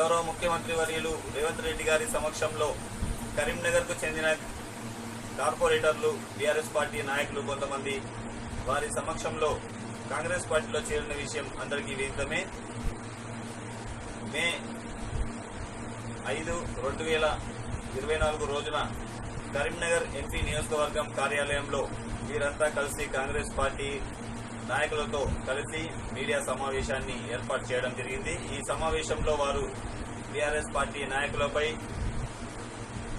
గౌరవ ముఖ్యమంత్రి వర్యులు రేవంత్ రెడ్డి గారి సమక్షంలో కరీంనగర్కు చెందిన కార్పొరేటర్లు బీఆర్ఎస్ పార్టీ నాయకులు కొంతమంది వారి సమక్షంలో కాంగ్రెస్ పార్టీలో చేరిన విషయం అందరికీ విదితమే మే ఐదు రెండు వేల ఇరవై నాలుగు రోజున కరీంనగర్ ఎంపీ నియోజకవర్గం కార్యాలయంలో వీరంతా కలిసి కాంగ్రెస్ పార్టీ నాయకులతో కలిసి మీడియా సమావేశాన్ని ఏర్పాటు చేయడం జరిగింది. ఈ సమావేశంలో వారు టీఆర్ఎస్ పార్టీ నాయకులపై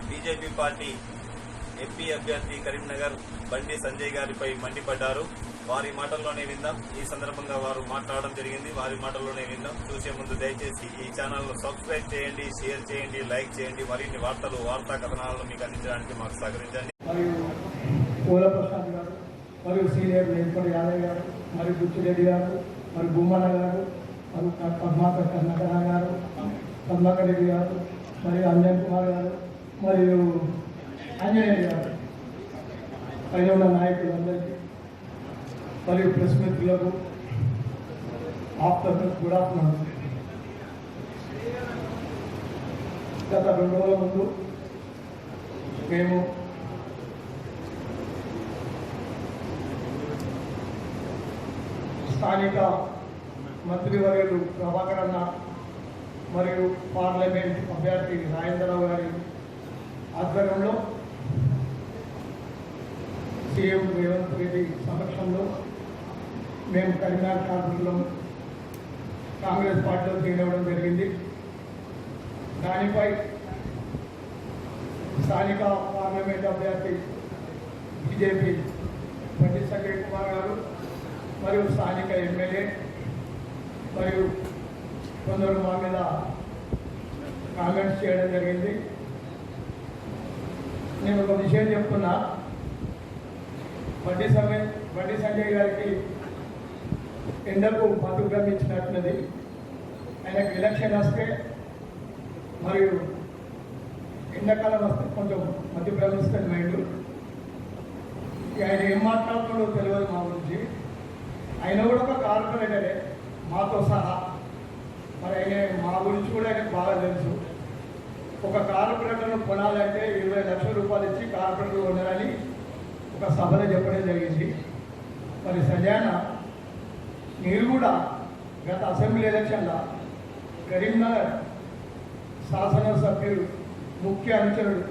బీజేపీ పార్టీ ఎంపీ అభ్యర్థి కరీంనగర్ బండి సంజయ్ గారిపై మండిపడ్డారు. వారి మాటల్లోనే విందాం. ఈ సందర్భంగా వారు మాట్లాడడం జరిగింది. వారి మాటల్లోనే విందాం. చూసే ముందు దయచేసి ఈ ఛానల్ను సబ్స్క్రైబ్ చేయండి షేర్ చేయండి లైక్ చేయండి. మరిన్ని వార్తలు వార్తా కథనాలను మీకు అందించడానికి మాకు సహకరించండి. మరియు సీనియర్ యాదవ్ గారు మరి బుచ్చిరెడ్డి గారు మరి బొమ్మన్న గారు మరి పద్మాకర్ కర్ణకర గారు పద్మాకర్ రెడ్డి గారు మరియు అంజన్ కుమార్ గారు మరియు ఆంజనేయ గారు పైన ఉన్న నాయకులందరికీ మరియు ప్రెస్ మిత్రులకు ఆఫ్టర్ గుడ్ ఆఫ్టర్నూన్ గత రెండు రోజుల ముందు మేము స్థానిక మంత్రివర్యులు ప్రభాకర్ అన్న మరియు పార్లమెంట్ అభ్యర్థి రాజేంద్రరావు గారి ఆధ్వర్యంలో సీఎం రేవంత్ రెడ్డి సమక్షంలో మేము కరీంనగర్ కార్పొరేట్లో కాంగ్రెస్ పార్టీలో చేరవడం జరిగింది. దానిపై స్థానిక పార్లమెంట్ అభ్యర్థి బీజేపీ బండి సంజయ్ కుమార్ గారు మరియు స్థానిక ఎమ్మెల్యే మరియు కొందరు మా మీద కామెంట్స్ చేయడం జరిగింది. నేను ఒక విషయం చెప్తున్నా. బండి సమయ బండి సంజయ్ గారికి ఎండకు మధు భ్రమించినట్లున్నది ఆయనకు ఎలక్షన్ వస్తే మరియు ఎండాకాలం వస్తే కొంచెం మధ్య భ్రమిస్తుంది మైండ్. ఆయన ఏం మాట్లాడుతున్నాడో తెలియదు మా గురించి. ఆయన కూడా ఒక కార్పొరేటరే మాతో సహా. మరి ఆయన మా గురించి కూడా ఆయనకు బాగా తెలుసు. ఒక కార్పొరేటర్ను కొనాలంటే ఇరవై లక్షల రూపాయలు ఇచ్చి కార్పొరేటర్ కొనాలని ఒక సభలో చెప్పడం జరిగింది. మరి సజాన మీరు కూడా గత అసెంబ్లీ ఎలక్షన్లో కరీంనగర్ శాసనసభ్యుడు ముఖ్య అనుచరుడు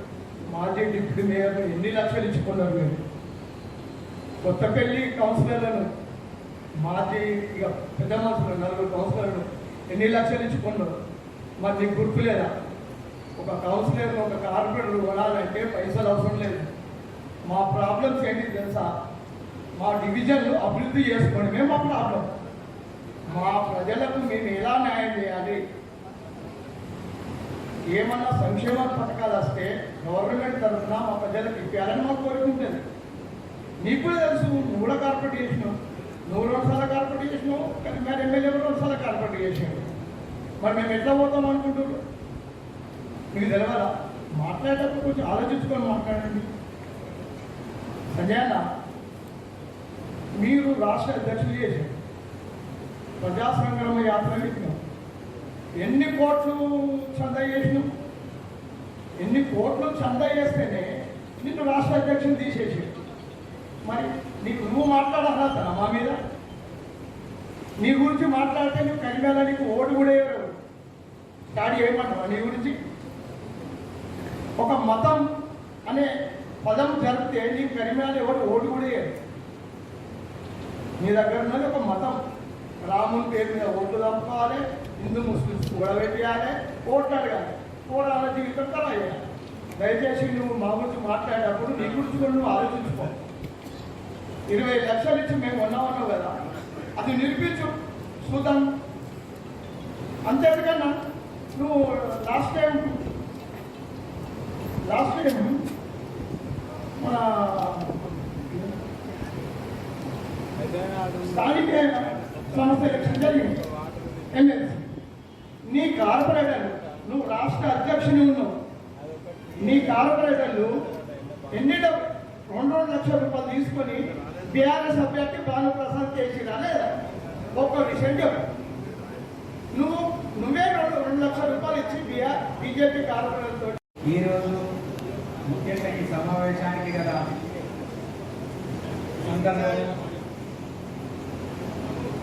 మాజీ డిప్యూటీ మేయర్ ఎన్ని లక్షలు ఇచ్చుకున్నారు మీరు? కొత్తపల్లి కౌన్సిలర్లను మాజీ ఇక పెద్ద మనుషులు నలుగురు కౌన్సిలర్లు. ఎన్ని లక్షలు ఇచ్చుకున్నారు మరి నీకు గుర్తు లేదా? ఒక కౌన్సిలర్ ఒక కార్పొరేటర్ కొనాలంటే పైసలు అవసరం లేదు. మా ప్రాబ్లమ్స్ ఏంటి తెలుసా? మా డివిజన్లు అభివృద్ధి చేసుకోవడమే మా ప్రాబ్లం మా ప్రజలకు మేము ఎలా న్యాయం చేయాలి? ఏమన్నా సంక్షేమ పథకాలు వస్తే గవర్నమెంట్ తరఫున మా ప్రజలకు ఇప్పాలని మాకు కోరుకుంటుంది. నీకు కూడా తెలుసు నువ్వు కూడా కార్పొరేట్ చేసినావు. నువ్వు రెండు సార్లు కార్పొరేట్ చేసినావు కానీ మరి ఎమ్మెల్యే కూడా రెండు సార్లు కార్పొరేట్ చేసినావు మరి మేము ఎట్లా పోతాం అనుకుంటున్నారు? మీకు తెలవాలా? మాట్లాడేటప్పుడు కొంచెం ఆలోచించుకొని మాట్లాడండి. సంజయన మీరు రాష్ట్ర అధ్యక్షులు చేశారు. ప్రజా యాత్ర పెట్టినాం. ఎన్ని కోట్లు చందా చేసినాం? ఎన్ని కోట్లు చందా చేస్తేనే నిన్ను రాష్ట్ర అధ్యక్షులు తీసేసి మరి నీకు నువ్వు మాట్లాడాలా మా మీద? నీ గురించి మాట్లాడితే నువ్వు కనివేళ నీకు ఓటు కూడా వేయరు డాడీ ఏమంటావా? నీ గురించి? ఒక మతం అనే పదం జరిపితే నీ కరిమేళ ఎవరు ఓటు కూడా వేయరు నీ దగ్గర ఉన్నది ఒక మతం. రాముని పేరు మీద ఓట్లు తప్పుకోవాలి హిందూ ముస్లిమ్స్ కూడబెట్టేయాలి ఓట్లు అడగాలి కూడాల జీవితం తలా దయచేసి నువ్వు మా గురించి మాట్లాడేటప్పుడు నీ గురించి కూడా నువ్వు ఆలోచించుకోవాలి ఇరవై లక్షలు ఇచ్చి మేము ఉన్నామన్నావు కదా. అది నిరూపించు చూద్దాం. అంతేకన్నా నువ్వు లాస్ట్ టైం లాస్ట్ టైం మన స్థానిక సంస్థ ఎలక్షన్ జరిగింది. ఎమ్మెల్సీ నీ కార్పొరేటర్లు నువ్వు రాష్ట్ర అధ్యక్షుని ఉన్నావు. నీ కార్పొరేటర్లు ఎన్ని రెండు రెండు లక్షల రూపాయలు తీసుకొని బీఆర్ఎస్ అభ్యర్థి భానుప్రసాద్ చేసిరా లేదా? ఒక్క విషయం చెప్పు. నువ్వు నువ్వే రెండు రెండు లక్షల రూపాయలు ఇచ్చి బీఆర్ బీజేపీ కార్పొరేట్తో ఈరోజు ముఖ్యంగా ఈ సమావేశానికి కదా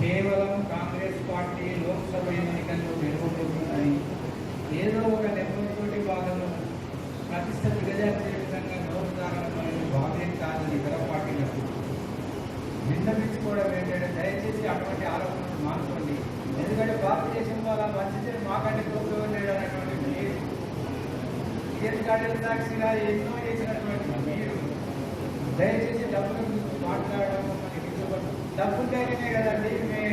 కేవలం కాంగ్రెస్ పార్టీ లోక్సభ ఎన్నికల్లో గెలుపబోతుందని ఏదో ఒక నెపంతోటి వాళ్ళను ప్రతిష్ట దిగజార్చే విధంగా నోరు తాగడం భావ్యం కాదని ఇతర పార్టీలు విన్నపించుకోవడం ఏంటంటే దయచేసి అటువంటి ఆరోపణలు మానుకోండి ఎందుకంటే భారతదేశం వాళ్ళ మంచిదే మాకంటే గొప్పగా ఉండేది అనేటువంటి మీరు. కేసు గార్డెన్ సాక్షిగా ఎన్నో చేసినటువంటి మీరు. దయచేసి డబ్బుల గురించి మాట్లాడడం మనకి ఇష్టపడదు. డబ్బుంటేనే కదండి. మే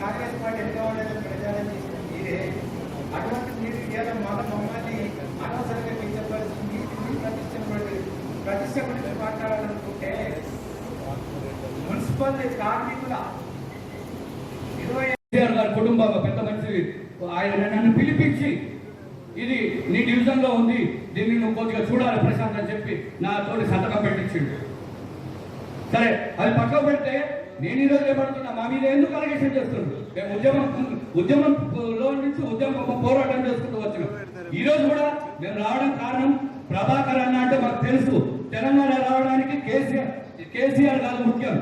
కాంగ్రెస్ పార్టీ ఎంత ఉండేది ప్రజలకి చేసిన మీరే అటువంటి మీరు ఇవాళ మన మమ్మల్ని అనవసరంగా కించపరిచి నీటిని ప్రతిష్ట ప్రతిష్ట గురించి మాట్లాడాలనుకుంటే మున్సిపల్ కార్మికుల కేసీఆర్ గారి కుటుంబం పెద్ద మనిషి ఆయన నన్ను పిలిపించి ఇది నీ డివిజన్లో ఉంది దీన్ని నువ్వు కొద్దిగా చూడాలి ప్రశాంత్ అని చెప్పి నా తోటి సంతకం పెట్టించిండు. సరే అది పక్కకు పెడితే నేను ఈరోజు ఏమడుతున్నా మా మీద ఎందుకు అలగేషన్ చేస్తుండ్రు? మేము ఉద్యమం ఉద్యమంలో నుంచి ఉద్యమం పోరాటం చేసుకుంటూ వచ్చినాం. ఈ రోజు కూడా మేము రావడం కారణం ప్రభాకర్ అన్న అంటే మాకు తెలుసు. తెలంగాణ రావడానికి కేసీఆర్ కేసీఆర్ కాదు ముఖ్యం.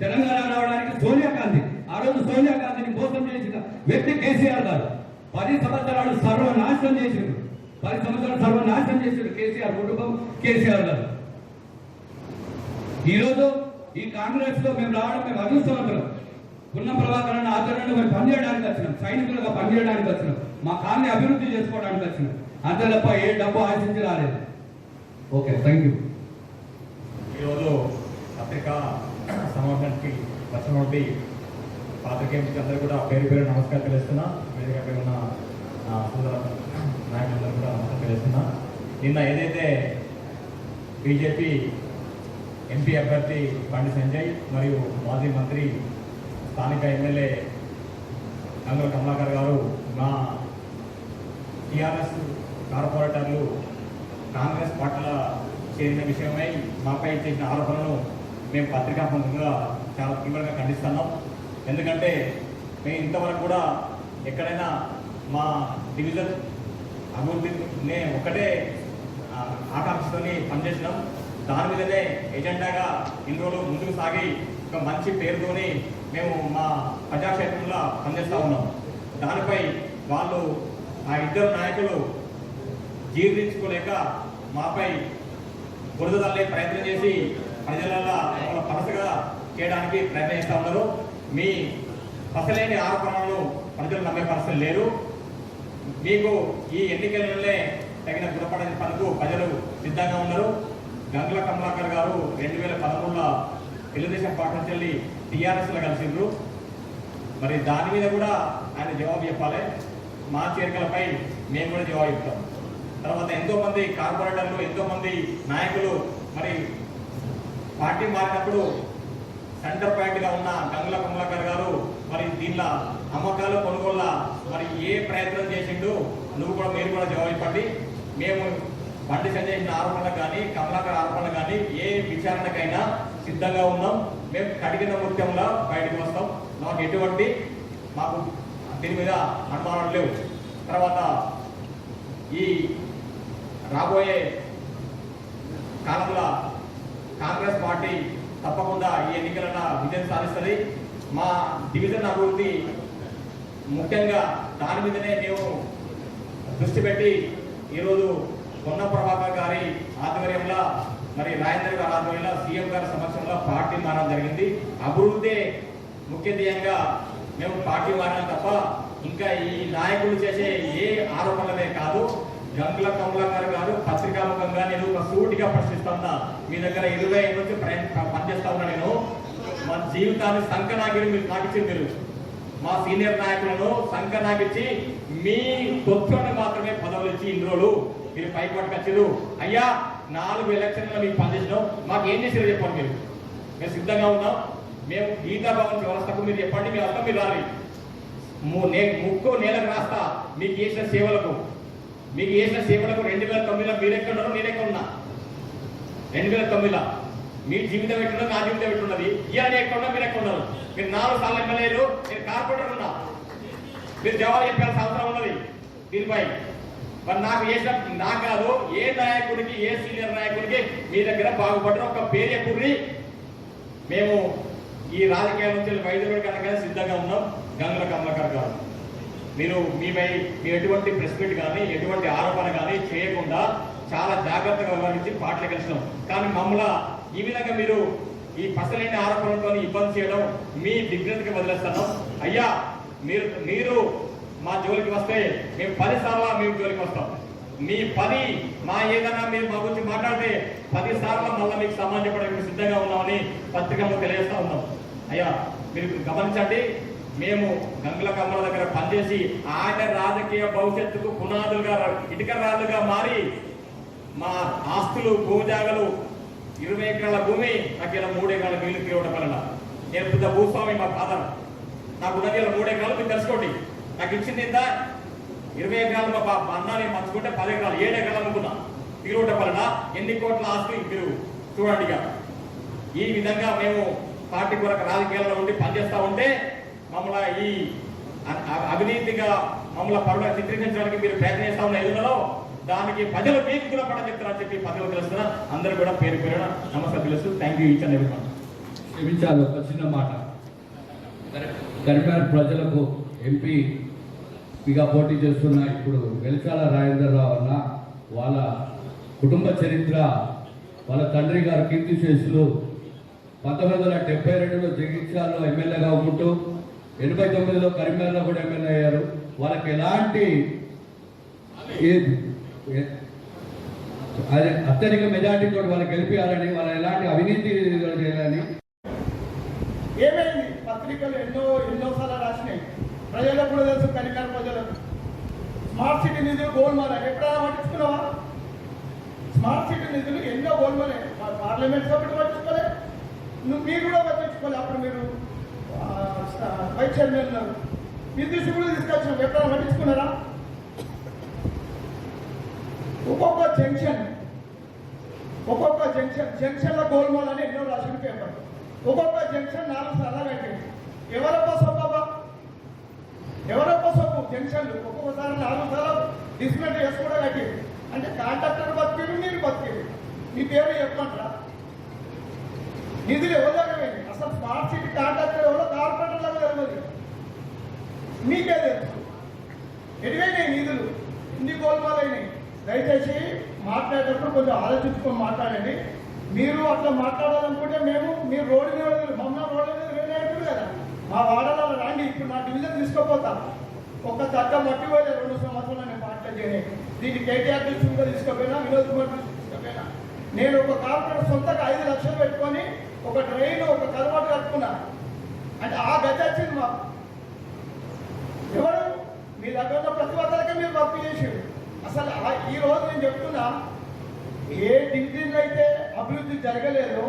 తెలంగాణ రావడానికి సోనియా గాంధీ ఆ రోజు సోనియా గాంధీని మోసం చేసిన వ్యక్తి కేసీఆర్ గారు. పది సంవత్సరాలు సర్వనాశనం చేసిండు. పది సంవత్సరాలు సర్వనాశనం చేసిండు కేసీఆర్ కుటుంబం కేసీఆర్ గారు. ఈరోజు ఈ కాంగ్రెస్లో మేము రావడం మేము అదృష్టవంతులం. ఉన్న ప్రభాకరణ అన్న మేము పనిచేయడానికి వచ్చినాం. సైనికులుగా పనిచేయడానికి వచ్చినాం. మా కాన్ని అభివృద్ధి చేసుకోవడానికి వచ్చినాం. అంతే తప్ప ఏ డబ్బు ఆశించి రాలేదు. ఓకే థ్యాంక్ యూ ఈరోజు పత్రికా సమావేశానికి వచ్చినటువంటి పాత్రికేయులకి అందరూ కూడా పేరు పేరు నమస్కారం తెలుస్తున్నా. వేదికపై ఉన్న సుందర నాయకులందరూ కూడా నమస్కారం తెలుస్తున్నా. నిన్న ఏదైతే బీజేపీ ఎంపీ అభ్యర్థి బండి సంజయ్ మరియు మాజీ మంత్రి స్థానిక ఎమ్మెల్యే గంగుల కమలాకర్ గారు మా టీఆర్ఎస్ కార్పొరేటర్లు కాంగ్రెస్ పార్టీల చేరిన విషయమై మాపై చేసిన ఆరోపణలను మేము పత్రికాముఖంగా చాలా తీవ్రంగా ఖండిస్తున్నాం. ఎందుకంటే మేము ఇంతవరకు కూడా ఎక్కడైనా మా డివిజన్ అభివృద్ధి ఒక్కటే ఒకటే ఆకాంక్షతోని పనిచేసినాం. దాని మీదనే ఎజెండాగా ఇన్ని రోజులు ముందుకు సాగి ఒక మంచి పేరుతోని మేము మా ప్రజాక్షేత్రంలో పనిచేస్తూ ఉన్నాం. దానిపై వాళ్ళు ఆ ఇద్దరు నాయకులు జీర్ణించుకోలేక మాపై బురద తల్లే ప్రయత్నం చేసి ప్రజలలో ఒక పరసగా చేయడానికి ప్రయత్నిస్తూ ఉన్నారు. మీ పసలేని ఆరోపణలను ప్రజలు నమ్మే పరిస్థితులు లేరు. మీకు ఈ ఎన్నికలనే తగిన గుణపడని పనులకు ప్రజలు సిద్ధంగా ఉన్నారు. గంగుల కమలాకర్ గారు రెండు వేల పదమూడులో తెలుగుదేశం పార్టీ నుంచి వెళ్ళి టీఆర్ఎస్లో కలిసిండ్రు. మరి దాని మీద కూడా ఆయన జవాబు చెప్పాలి. మా చేరికలపై మేము కూడా జవాబు చెప్తాం. తర్వాత ఎంతో మంది కార్పొరేటర్లు ఎంతోమంది నాయకులు మరి పార్టీ మారినప్పుడు సెంటర్ పాయింట్గా ఉన్న గంగుల కమలాకర్ గారు మరి దీనిలో అమ్మకాలు కొనుగోళ్ళ మరి ఏ ప్రయత్నం చేసిండు నువ్వు కూడా మీరు కూడా జవాబు ఇవ్వండి. మేము బండి సంజయించిన చేసిన ఆరోపణలు కానీ కమలాకర్ ఆరోపణలు కానీ ఏ విచారణకైనా సిద్ధంగా ఉన్నాం. మేము కడిగిన ముత్యంలో బయటకు వస్తాం. మాకు ఎటువంటి మాకు దీని మీద అనుమానం లేవు. తర్వాత ఈ రాబోయే కాలంలో కాంగ్రెస్ పార్టీ తప్పకుండా ఈ ఎన్నికలలో విజయం సాధిస్తుంది. మా డివిజన్ అభివృద్ధి ముఖ్యంగా దాని మీదనే మేము దృష్టి పెట్టి ఈరోజు పొన్న ప్రభాకర్ గారి ఆధ్వర్యంలో మరి రాజేంద్ర గారి ఆధ్వర్యంలో సీఎం గారి సమక్షంలో పార్టీ మారడం జరిగింది. అభివృద్ధి ముఖ్య ధ్యేయంగా మేము పార్టీ మారినాం తప్ప ఇంకా ఈ నాయకులు చేసే ఏ ఆరోపణలే కాదు. గంగుల కమలాకర్ గారు పత్రికాముఖంగా నేను ఒక సూటిగా ప్రశ్నిస్తున్నా మీ దగ్గర ఇరవై ఐదు నుంచి పనిచేస్తా ఉన్నా నేను. మా జీవితాన్ని సంకనాగిరి మీరు నాకిచ్చి మీరు. మా సీనియర్ నాయకులను సంకనాగిచ్చి మీ తొత్తులను మాత్రమే పదవులు ఇచ్చి ఇన్ని రోజులు మీరు పై పట్టుకొచ్చారు అయ్యా నాలుగు ఎలక్షన్లో మీకు పనిచేసినాం. మాకు ఏం చేసారో చెప్పండి మీరు. మేము సిద్ధంగా ఉన్నాం. మేము గీతా భవన్ వ్యవస్థకు మీరు చెప్పండి మీ అర్థం మీరు రాలి ము- ముక్కు నేలకు రాస్తా. మీకు చేసిన సేవలకు. మీకు చేసిన సేవలకు రెండు వేల తొమ్మిదిలో మీరు ఎక్కడ ఉన్నారు ఉన్నా? రెండు వేల తొమ్మిదిలో. మీ జీవితం ఎట్లున్నది నా జీవితం ఎట్టున్నది ఇవన్నీ ఎక్కడ ఉన్నా మీరు ఎక్కడ ఉన్నారు? మీరు నాలుగు సార్లు ఎమ్మెల్యేలు నేను కార్పొరేటర్ ఉన్నా. మీరు జవాబు చెప్పాల్సిన అవసరం ఉన్నది. దీనిపై మరి నాకు చేసిన నా కాదు ఏ నాయకుడికి ఏ సీనియర్ నాయకుడికి మీ దగ్గర బాగుపడిన ఒక పేరు ఎప్పుడు మేము ఈ రాజకీయాల నుంచి వైద్యుడు కనుక సిద్ధంగా ఉన్నాం. గంగుల కమ్మకర్ గారు. మీరు మీపై మీ ఎటువంటి ప్రెస్ మీట్ కానీ ఎటువంటి ఆరోపణ కానీ చేయకుండా చాలా జాగ్రత్తగా వ్యవహరించి పాటలు కలిసినాం కానీ మమ్మల్ని ఈ విధంగా మీరు ఈ పసలేని ఆరోపణలతో ఇబ్బంది చేయడం మీ దిగ్నతకి వదిలేస్తాను. అయ్యా మీరు మీరు మా జోలికి వస్తే మేము పది సార్లు మేము జోలికి వస్తాం. మీ పని మా ఏదైనా మీరు మా గురించి మాట్లాడితే పది సార్లు మళ్ళీ మీకు సమాధానం చెప్పడానికి సిద్ధంగా ఉన్నామని పత్రికలో తెలియజేస్తా ఉన్నాం. అయ్యా మీరు గమనించండి మేము గంగుల కమ్మల దగ్గర పనిచేసి ఆయన రాజకీయ భవిష్యత్తుకు పునాదులుగా ఇటుక రాళ్ళుగా మారి మా ఆస్తులు భూజాగలు ఇరవై ఎకరాల భూమి నాకు ఇలా మూడు ఎకరాల నీళ్ళు తీయడం వలన. నేను పెద్ద భూస్వామి మా ఫాదర్ నాకు ఉన్నది ఇలా మూడు ఎకరాలు మీరు తెలుసుకోండి. నాకు ఇచ్చింది ఇంత ఇరవై ఎకరాలు మా అన్నాన్ని పంచుకుంటే పది ఎకరాలు ఏడు ఎకరాలు అనుకున్నా. తీరవటం వలన ఎన్ని కోట్ల ఆస్తులు మీరు చూడండి ఈ విధంగా మేము పార్టీ కొరకు రాజకీయాల్లో ఉండి పనిచేస్తూ ఉంటే మమ్మల్ని ఈ అవినీతిగా మమ్మల్ని పరువుగా చిత్రీకరించడానికి మీరు ప్రయత్నం చేస్తా ఉన్న ఎదుగులో దానికి ప్రజలు మీకు గుణపడ చెప్తారని చెప్పి ప్రజలు తెలుస్తున్నా. అందరూ కూడా పేరు పేరున నమస్తే తెలుసు థ్యాంక్ యూ ఇచ్చాను ఎవరి క్షమించాలి ఒక చిన్న మాట. కరీంనగర్ ప్రజలకు ఎంపీ పోటీ చేస్తున్న ఇప్పుడు వెలిచాల రాజేందర్ రావు అన్న వాళ్ళ కుటుంబ చరిత్ర వాళ్ళ తండ్రి గారు కీర్తి చేసులు పంతొమ్మిది వందల డెబ్బై రెండులో జగిత్యాలలో ఎమ్మెల్యేగా ఉంటూ ఎనభై తొమ్మిదిలో కరీంనగర్లో కూడా ఎమ్మెల్యే అయ్యారు. వాళ్ళకి ఎలాంటి అదే అత్యధిక మెజార్టీతో వాళ్ళు గెలిపించాలని వాళ్ళు ఎలాంటి అవినీతి చేయాలని. ఏమైంది? పత్రికలు ఎన్నో ఎన్నోసార్లు రాసినాయి. ప్రజలకు కూడా తెలుసు కనికర ప్రజలకు స్మార్ట్ సిటీ నిధులు గోల్మాల. ఎప్పుడైనా పట్టించుకున్నావా? స్మార్ట్ సిటీ నిధులు ఎన్నో గోల్మాలే. పార్లమెంట్ సభ్యులు పట్టించుకోలే. నువ్వు మీరు కూడా పట్టించుకోలే అప్పుడు మీరు. వైస్ చైర్మన్ ఉన్నారు మీ దృష్టి కూడా తీసుకొచ్చినాం ఎప్పుడైనా పట్టించుకున్నారా ఒక్కొక్క జంక్షన్ ఒక్కొక్క జంక్షన్ జంక్షన్ల గోల్మాల్ అని ఎన్నో రాసిన పేపర్. ఒక్కొక్క జంక్షన్ నాలుగు సార్లు కట్టింది ఎవరొక్క సొప్ప ఎవరొక్క సొప్పు జంక్షన్లు. ఒక్కొక్కసారి నాలుగు సార్లు డిస్మెంట్ చేసి కూడా కట్టింది. అంటే కాంట్రాక్టర్ బతికిరు మీరు బతికిరు. మీ పేరు చెప్పంటారా నిధులు ఎవరు దగ్గర అసలు స్మార్ట్ సిటీ కాంట్రాక్టర్ ఎవరో కార్పొరేటర్ లాగా తెలియదు మీకే తెలుసు. ఎటువైనాయి నిధులు ఇన్ని గోల్మాలైనాయి దయచేసి మాట్లాడేటప్పుడు కొంచెం ఆలోచించుకొని మాట్లాడండి. మీరు అట్లా మాట్లాడాలనుకుంటే మేము మీరు రోడ్డు మీద మమ్మల్ని రోడ్డు మీద వేయలేదు కదా. మా వాడలో రాండి ఇప్పుడు నా డివిజన్ తీసుకోపోతా. ఒక చట్ట మట్టి పోయే రెండు సంవత్సరాలు నేను పార్టీ చేయని. దీన్ని కేటీఆర్ దృష్టి కూడా తీసుకుపోయినా వినోద్ కుమార్ దృష్టి తీసుకుపోయినా. నేను ఒక కార్పొరేట్ సొంతగా ఐదు లక్షలు పెట్టుకొని ఒక ట్రైన్ ఒక కలవాటు కట్టుకున్నా అంటే ఆ గతి ఎవరు? మీ దగ్గర ఉన్న ప్రతి ఒక్కరికి మీరు భక్తి చేసేది అసలు ఆ- ఈ రోజు నేను చెప్తున్నా ఏ డివిజన్ అయితే అభివృద్ధి జరగలేదో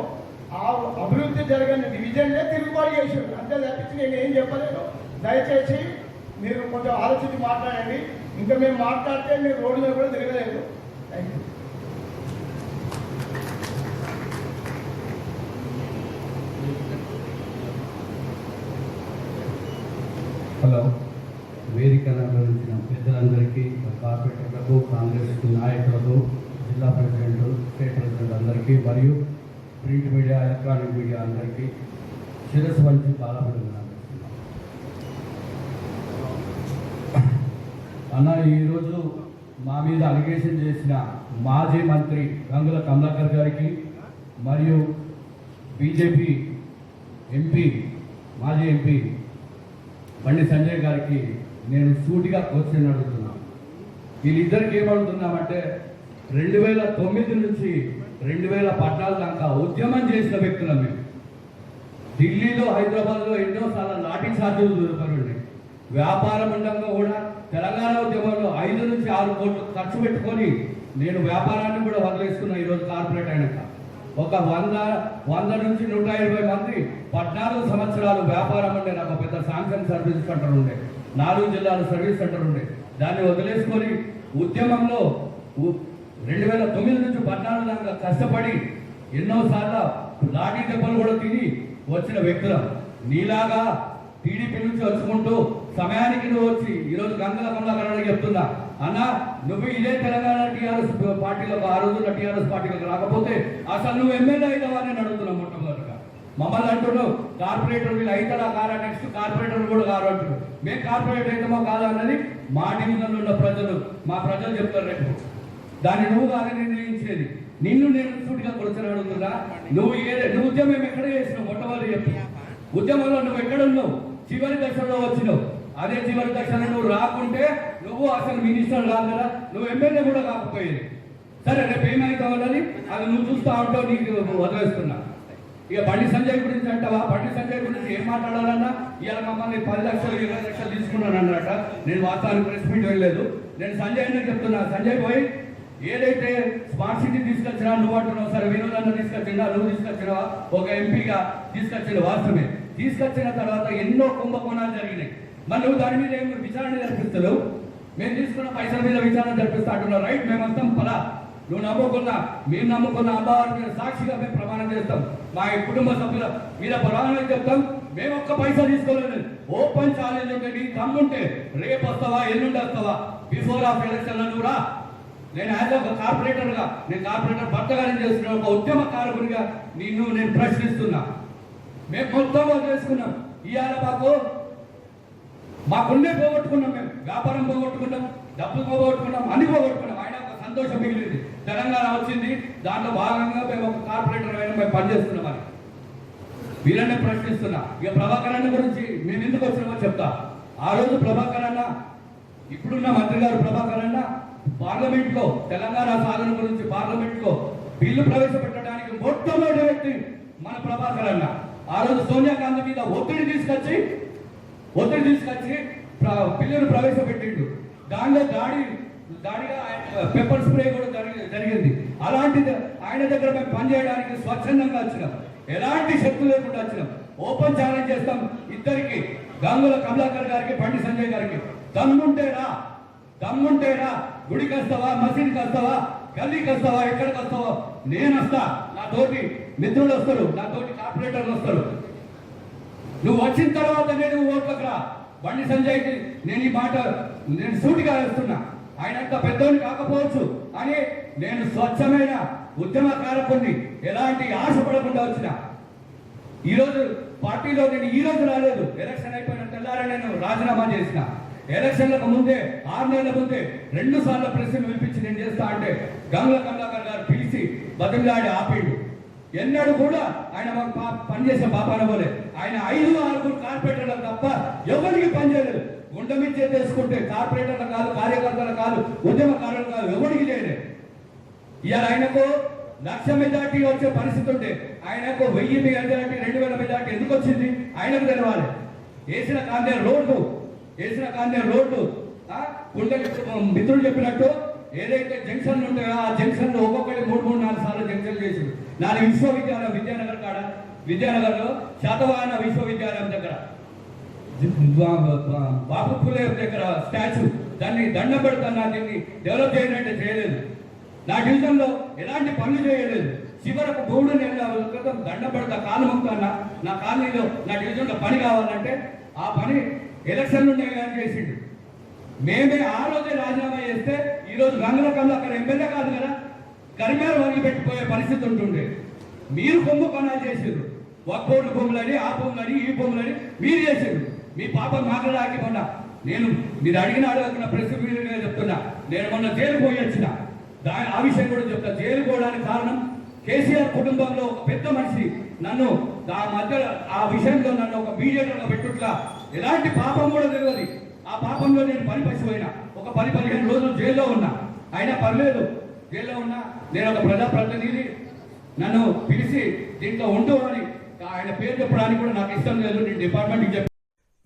ఆ అభివృద్ధి జరగని డివిజన్లే తిరుగుబాటు చేసారు అంతే తప్పించి నేను ఏం చెప్పలేదు దయచేసి మీరు కొంచెం ఆలోచించి మాట్లాడండి. ఇంకా మేము మాట్లాడితే మీరు రోడ్డు మీద కూడా తిరగలేదు థ్యాంక్ యూ హలో వేదికను అలంకరించిన పెద్దలందరికీ కార్పొరేటర్లకు కాంగ్రెస్ నాయకులకు జిల్లా ప్రెసిడెంట్ స్టేట్ ప్రెసిడెంట్ అందరికీ మరియు ప్రింట్ మీడియా ఎలక్ట్రానిక్ మీడియా అందరికీ శిరస్సు వంచి బాధపడుతున్నాను అన్న ఈరోజు మా మీద అలిగేషన్ చేసిన మాజీ మంత్రి గంగుల కమలాకర్ గారికి మరియు బీజేపీ ఎంపీ మాజీ ఎంపీ బండి సంజయ్ గారికి నేను సూటిగా క్వశ్చన్ అడుగుతున్నాను వీళ్ళిద్దరికి ఏమడుతున్నామంటే రెండు వేల తొమ్మిది నుంచి రెండు వేల పద్నాలుగు దాకా ఉద్యమం చేసిన వ్యక్తులం మేము. ఢిల్లీలో హైదరాబాద్లో ఎన్నోసార్లు లాఠీ చార్జీలు దొరకనండి వ్యాపారం ఉండగా కూడా తెలంగాణ ఉద్యమంలో ఐదు నుంచి ఆరు కోట్లు ఖర్చు పెట్టుకొని నేను వ్యాపారాన్ని కూడా వదిలేసుకున్నా ఈరోజు కార్పొరేట్ అయినాక. ఒక వంద వంద నుంచి నూట ఇరవై మంది పద్నాలుగు సంవత్సరాలు వ్యాపారం ఉండే నాకు పెద్ద శాంక్షన్ సర్వీస్ సెంటర్ ఉండే నాలుగు జిల్లాల సర్వీస్ సెంటర్ ఉండే. దాన్ని వదిలేసుకొని ఉద్యమంలో రెండు వేల తొమ్మిది నుంచి పద్నాలుగు దాకా కష్టపడి ఎన్నోసార్లు లాఠీ దెబ్బలు కూడా తిని వచ్చిన వ్యక్తులం. నీలాగా టీడీపీ నుంచి వచ్చుకుంటూ సమయానికి నువ్వు వచ్చి ఈరోజు గంగల కమలాకరణ చెప్తున్నా. అన్న నువ్వు ఇదే తెలంగాణ టీఆర్ఎస్ పార్టీలకు ఆ రోజుల్లో టీఆర్ఎస్ పార్టీలకు రాకపోతే అసలు నువ్వు ఎమ్మెల్యే అయినావని అని అడుగుతున్నావు మమ్మల్ని అంటున్నావు. కార్పొరేటర్ వీళ్ళు అవుతారా కారా నెక్స్ట్ కార్పొరేటర్ కూడా కారు అంటున్నారు మేము కార్పొరేటర్ అయితామో కాదా అన్నది మా డివిజన్లో ఉన్న ప్రజలు. మా ప్రజలు చెప్తారు రేపు. దాన్ని నువ్వు కాగా నిర్ణయించేది నిన్ను నేను సూటిగా కొలుచని అడుగుతున్నా నువ్వు ఏ నువ్వు ఉద్యమం ఎక్కడ చేసినావు? మొట్టమొదటి చెప్పి. ఉద్యమంలో నువ్వు ఎక్కడ ఉన్నావు? చివరి దశలో వచ్చినావు. అదే చివరి దశలో నువ్వు రాకుంటే నువ్వు అసలు మినిస్టర్ కాదు కదా. నువ్వు ఎమ్మెల్యే కూడా కాకపోయేది. సరే రేపు ఏమైతావు అన్నది? అది నువ్వు చూస్తా ఉంటావు నీకు వదిలేస్తున్నా ఇక బండి సంజయ్ గురించి అంటావా? బండి సంజయ్ గురించి ఏం మాట్లాడాలన్నా? ఇవాళ మమ్మల్ని పది లక్షలు ఇరవై లక్షలు తీసుకున్నాను అన్నట నేను వాస్తవానికి ప్రెస్ మీట్ వెళ్ళలేదు నేను సంజయ్ అని చెప్తున్నా. సంజయ్ పోయి ఏదైతే స్మార్ట్ సిటీ తీసుకొచ్చినా నువ్వు అంటున్నావు సరే వినోదన్న తీసుకొచ్చినా నువ్వు తీసుకొచ్చినావా? ఒక ఎంపీగా తీసుకొచ్చిన వాస్తవమే. తీసుకొచ్చిన తర్వాత ఎన్నో కుంభకోణాలు జరిగినాయి. మరి నువ్వు దాని మీద ఏమి విచారణ జరిపిస్తలేవు? మేము తీసుకున్న పైసల మీద విచారణ జరిపిస్తా అంటున్నావు. రైట్ మేము వస్తాం పలా. నువ్వు నమ్ముకున్న మేము నమ్ముకున్న అమ్మవారి మీద సాక్షిగా మేము ప్రమాణం చేస్తాం. మా కుటుంబ సభ్యుల మీద ప్రమాణం చెప్తాం? మేము ఒక్క పైసా తీసుకోలేదు. ఓపెన్ ఛాలెంజ్ ఉంటే నీ తమ్ముంటే రేపు వస్తావా ఎల్లుండి వస్తావా? బిఫోర్ ఆఫ్ ఎలక్షన్ నువ్వు కూడా నేను యాజ్ ఒక కార్పొరేటర్గా నేను కార్పొరేటర్ భర్తగానే చేస్తున్నా ఒక ఉద్యమకారకునిగా నిన్ను నేను ప్రశ్నిస్తున్నా. మేము మొత్తం చేసుకున్నాం. ఇవాళ మాకు మాకున్నే పోగొట్టుకున్నాం మేము. వ్యాపారం పోగొట్టుకున్నాం డబ్బులు పోగొట్టుకున్నాం అన్ని పోగొట్టుకున్నాం. సంతోషం మిగిలింది. తెలంగాణ వచ్చింది. దాంట్లో భాగంగా మేము ఒక కార్పొరేటర్ అయినా మేము పనిచేస్తున్నాం అని వీళ్ళనే ప్రశ్నిస్తున్నా. ఇక ప్రభాకర్ అన్న గురించి మేము ఎందుకు వచ్చినామో చెప్తా. ఆ రోజు ప్రభాకర్ అన్న ఇప్పుడున్న మంత్రి గారు ప్రభాకర్ అన్న పార్లమెంట్లో తెలంగాణ సాధన గురించి పార్లమెంట్లో బిల్లు ప్రవేశపెట్టడానికి మొట్టమొదటి వ్యక్తి మన ప్రభాకర్ అన్న. ఆ రోజు సోనియా గాంధీ మీద ఒత్తిడి తీసుకొచ్చి ఒత్తిడి తీసుకొచ్చి బిల్లును ప్రవేశపెట్టిండు. దానిలో దాడి దాడిగా ఆయన పెప్పర్ స్ప్రే కూడా జరిగి జరిగింది. అలాంటిది ఆయన దగ్గర మేము పనిచేయడానికి స్వచ్ఛందంగా వచ్చినాం. ఎలాంటి శక్తి లేకుండా వచ్చినాం. ఓపెన్ ఛాలెంజ్ చేస్తాం ఇద్దరికి గంగుల కమలాకర్ గారికి బండి సంజయ్ గారికి. దమ్ముంటేరా దమ్ముంటేరా గుడికి వస్తావా? మసీద్కి వస్తావా? గల్లీకి వస్తావా? ఎక్కడికి వస్తావా? నేను వస్తా. నా తోటి మిత్రులు వస్తారు. నా తోటి కార్పొరేటర్లు వస్తారు. నువ్వు వచ్చిన తర్వాత నేను ఓట్లకు రా. బండి సంజయ్కి నేను ఈ మాట నేను సూటిగా వేస్తున్నా. ఆయన అంత పెద్దోని కాకపోవచ్చు. అని నేను స్వచ్ఛమైన ఉద్యమకారకుణ్ణి ఎలాంటి ఆశ పడకుండా వచ్చిన. ఈ రోజు పార్టీలో నేను ఈ రోజు రాలేదు. ఎలక్షన్ అయిపోయిన తెల్లారని నేను రాజీనామా చేసిన. ఎలక్షన్లకు ముందే ఆరు నెలల ముందే రెండు సార్లు ప్రెస్ పిలిపించి నేను చేస్తా అంటే గంగుల కమలాకర్ గారు పిలిచి బతిమిలాడి ఆపేడు. ఎన్నడూ కూడా ఆయన మాకు పనిచేసే పాపాన పోలే. ఆయన ఐదు ఆరుగురు కార్పొరేటర్లకు తప్ప ఎవరికి పనిచేయలేదు గుండె మీద చేసుకుంటే కార్పొరేటర్లు కాదు కార్యకర్తలు కాదు ఉద్యమకారులు కాదు ఎవరికి చేయలేదు ఇవాళ ఆయనకు లక్ష మెజార్టీ వచ్చే పరిస్థితి ఉంటే ఆయనకు వెయ్యి మెజార్టీ రెండు వేల మెజార్టీ ఎందుకు వచ్చింది? ఆయనకు తెలవాలి. వేసిన కాందే రోడ్డు వేసిన కాందే రోడ్డు. ఆ, మిత్రులు చెప్పినట్టు ఏదైతే జంక్షన్లు ఉంటాయో ఆ జంక్షన్లు ఒక్కొక్కటి మూడు మూడు నాలుగు సార్లు జంక్షన్ చేసి నాలుగు విశ్వవిద్యాలయం విద్యానగర్ కాడ విద్యానగర్లో శాతవాహన విశ్వవిద్యాలయం దగ్గర. బాబు ఫులే దగ్గర స్టాచ్యూ. దాన్ని దండ పెడుతున్నా దీన్ని డెవలప్ చేయాలంటే చేయలేదు. నా డివిజన్లో ఎలాంటి పనులు చేయలేదు. చివరకు మూడు నెలల క్రితం దండ పెడతా కాలు మొక్కుతున్నా. నా కాలనీలో నా డివిజన్లో పని కావాలంటే ఆ పని ఎలక్షన్లు నేను చేసిండు. మేమే ఆ రోజే రాజీనామా చేస్తే ఈరోజు రోజు గంగల కళ్ళు అక్కడ ఎమ్మెల్యే కాదు కదా? కరిమేర వదిలిపెట్టిపోయే పరిస్థితి ఉంటుండే. మీరు కొమ్ము కొనాలు చేసారు ఒక్కోటి భూములని ఆ భూములని ఈ భూములని మీరు చేసారు మీ పాప మాట్లాడాకి మొన్న నేను మీరు అడిగిన అడగకున్న ప్రెస్ మీడియా చెప్తున్నా. నేను మొన్న జైలు పోయి వచ్చిన. దాని ఆ విషయం కూడా చెప్తా. జైలు పోవడానికి కారణం కేసీఆర్ కుటుంబంలో ఒక పెద్ద మనిషి. నన్ను ఆ మధ్య ఆ విషయంలో నన్ను ఒక బీజేపీలో పెట్టుట్లా ఎలాంటి పాపం కూడా తెలియదు. ఆ పాపంలో నేను పని పసిపోయినా. ఒక పది పదిహేను రోజులు జైల్లో ఉన్నా. అయినా పర్లేదు. జైల్లో ఉన్నా. నేను ఒక ప్రజాప్రతినిధి. నన్ను పిలిచి దీంట్లో ఉండు అని ఆయన పేరు చెప్పడానికి కూడా నాకు ఇష్టం లేదు. నేను డిపార్ట్మెంట్కి చెప్పి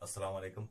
Assalamu alaikum.